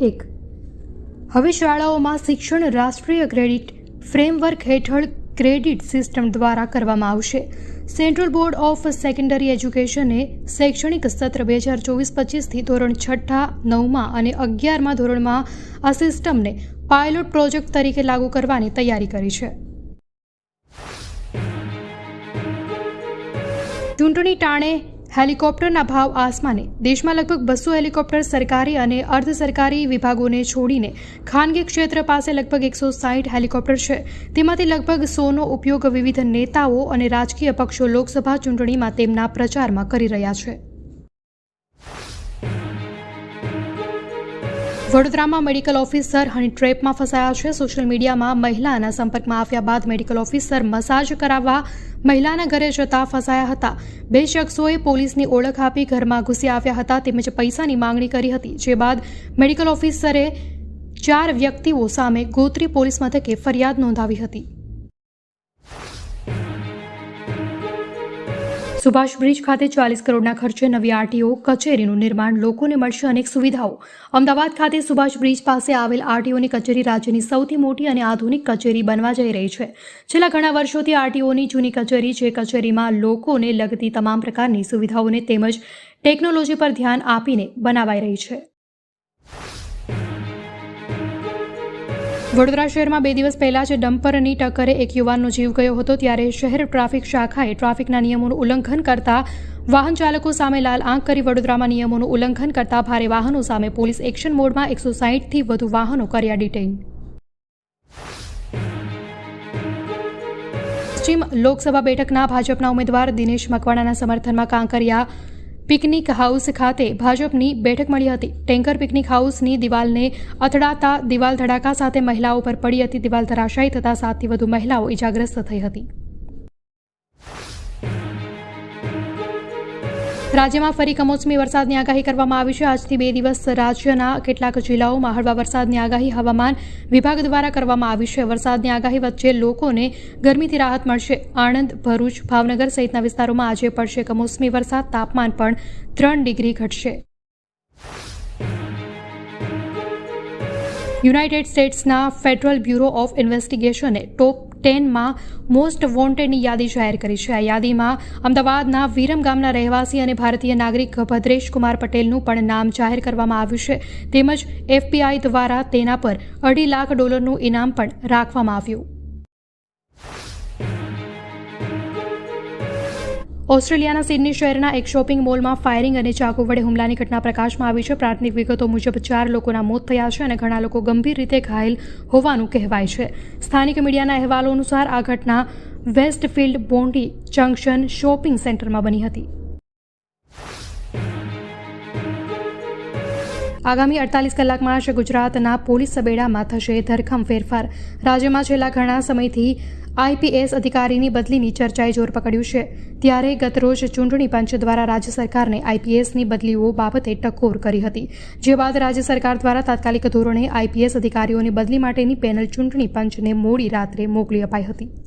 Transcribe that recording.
એક. હવે શાળાઓમાં શિક્ષણ રાષ્ટ્રીય ક્રેડિટ ફ્રેમવર્ક હેઠળ ક્રેડિટ સિસ્ટમ દ્વારા કરવામાં આવશે. સેન્ટ્રલ બોર્ડ ઓફ સેકન્ડરી એજ્યુકેશને શૈક્ષણિક સત્ર બે હજાર ચોવીસ પચીસથી ધોરણ છઠ્ઠા, નવમાં અને અગિયારમાં ધોરણમાં આ સિસ્ટમને પાયલોટ પ્રોજેક્ટ તરીકે લાગુ કરવાની તૈયારી કરી છે. ચૂંટણી ટાણે હેલિકોપ્ટરના ભાવ આસમાને દેશમાં લગભગ બસો હેલિકોપ્ટર સરકારી અને અર્ધ સરકારી વિભાગોને છોડીને ખાનગી ક્ષેત્ર પાસે લગભગ એકસો સાઠ હેલિકોપ્ટર છે. તેમાંથી લગભગ સોનો ઉપયોગ વિવિધ નેતાઓ અને રાજકીય પક્ષો લોકસભા ચૂંટણીમાં તેમના પ્રચારમાં કરી રહ્યા છે. વડોદરામાં મેડિકલ ઓફિસર હની ટ્રેપમાં ફસાયા છે. સોશિયલ મીડિયામાં મહિલાના સંપર્કમાં આવ્યા બાદ મેડિકલ ઓફિસર મસાજ કરાવવા મહિલાના ઘરે જતા ફસાયા હતા. બે શખ્સોએ પોલીસની ઓળખ આપી ઘરમાં ઘૂસી આવ્યા હતા તેમજ પૈસાની માંગણી કરી હતી, જે બાદ મેડિકલ ઓફિસરે ચાર વ્યક્તિઓ સામે ગોત્રી પોલીસ મથકે ફરિયાદ નોંધાવી હતી. સુભાષ બ્રિજ ખાતે ચાલીસ કરોડના ખર્ચે નવી આરટીઓ, કચેરીનું નિર્માણ લોકોને મળશે અનેક સુવિધાઓ. અમદાવાદ ખાતે સુભાષ બ્રિજ પાસે આવેલ આરટીઓની કચેરી રાજ્યની સૌથી મોટી અને આધુનિક કચેરી બનવા જઈ રહી છે. છેલ્લા ઘણા વર્ષોથી આરટીઓની જૂની કચેરી જે કચેરીમાં લોકોને લગતી તમામ પ્રકારની સુવિધાઓને તેમજ ટેકનોલોજી પર ધ્યાન આપીને બનાવાઈ રહી છે. વડોદરા શહેરમાં બે દિવસ પહેલા જ ડમ્પરની ટક્કરે એક યુવાનનો જીવ ગયો હતો, ત્યારે શહેર ટ્રાફિક શાખાએ ટ્રાફિકના નિયમોનું ઉલ્લંઘન કરતા વાહન ચાલકો સામે લાલ આંખ કરી વડોદરામાં નિયમોનું ઉલ્લંઘન કરતા ભારે વાહનો સામે પોલીસ એક્શન મોડમાં એકસો સાહીઠથી વધુ વાહનો કર્યા ડિટેઇન. પશ્ચિમ લોકસભા બેઠકના ભાજપના ઉમેદવાર દિનેશ મકવાણાના સમર્થનમાં કાંકરિયા પિકનિક હાઉસ ખાતે ભાજપની બેઠક મળી હતી. ટેન્કર પિકનિક હાઉસની દિવાલને અથડાતા દિવાલ ધડાકા સાથે મહિલાઓ પર પડી હતી. દિવાલ ધરાશાયી થતા સાતથી વધુ મહિલાઓ ઇજાગ્રસ્ત થઈ હતી. રાજ્યમાં ફરી કમોસમી વરસાદની આગાહી કરવામાં આવી છે. આજથી બે દિવસ રાજ્યના કેટલાક જિલ્લાઓમાં હળવા વરસાદની આગાહી હવામાન વિભાગ દ્વારા કરવામાં આવી છે. વરસાદની આગાહી વચ્ચે લોકોને ગરમીથી રાહત મળશે. આણંદ, ભરૂચ, ભાવનગર સહિતના વિસ્તારોમાં આજે પડશે કમોસમી વરસાદ. તાપમાન પણ ત્રણ ડિગ્રી ઘટશે. યુનાઇટેડ સ્ટેટ્સના ફેડરલ બ્યુરો ઓફ ઇન્વેસ્ટિગેશને ટોપ ટેનમાં મોસ્ટ વોન્ટેડની યાદી જાહેર કરી છે. આ યાદીમાં અમદાવાદના વિરમ ગામના રહેવાસી અને ભારતીય નાગરિક ભદ્રેશ કુમાર પટેલનું પણ નામ જાહેર કરવામાં આવ્યું છે. તેમજ એફપીઆઈ દ્વારા તેના પર અઢી લાખ ડોલરનું ઇનામ પણ રાખવામાં આવ્યું. ઓસ્ટ્રેલિયાના સિડની શહેરના એક શોપિંગ મોલમાં ફાયરિંગ અને ચાકુ વડે હુમલાની ઘટના પ્રકાશમાં આવી છે. પ્રાથમિક વિગતો મુજબ, ચાર લોકોના મોત થયા છે અને ઘણા લોકો ગંભીર રીતે ઘાયલ હોવાનું કહેવાય છે. સ્થાનિક મીડિયાના અહેવાલો અનુસાર, આ ઘટના વેસ્ટફિલ્ડ બોન્ડી જંકશન શોપિંગ સેન્ટરમાં બની હતી. આગામી અડતાલીસ કલાકમાં જ ગુજરાતના પોલીસ સબેડામાં થશે ધરખમ ફેરફાર. રાજ્યમાં છેલ્લા ઘણા સમયથી આઈપીએસ અધિકારીની બદલીની ચર્ચાએ જોર પકડ્યું છે. ત્યારે ગતરોજ ચૂંટણી પંચ દ્વારા રાજ્ય સરકારને આઈપીએસની બદલીઓ બાબતે ટકોર કરી હતી. જે બાદ રાજ્ય સરકાર દ્વારા તાત્કાલિક ધોરણે આઈપીએસ અધિકારીઓની બદલી માટેની પેનલ ચૂંટણી પંચને મોડી રાત્રે મોકલી અપાઈ હતી.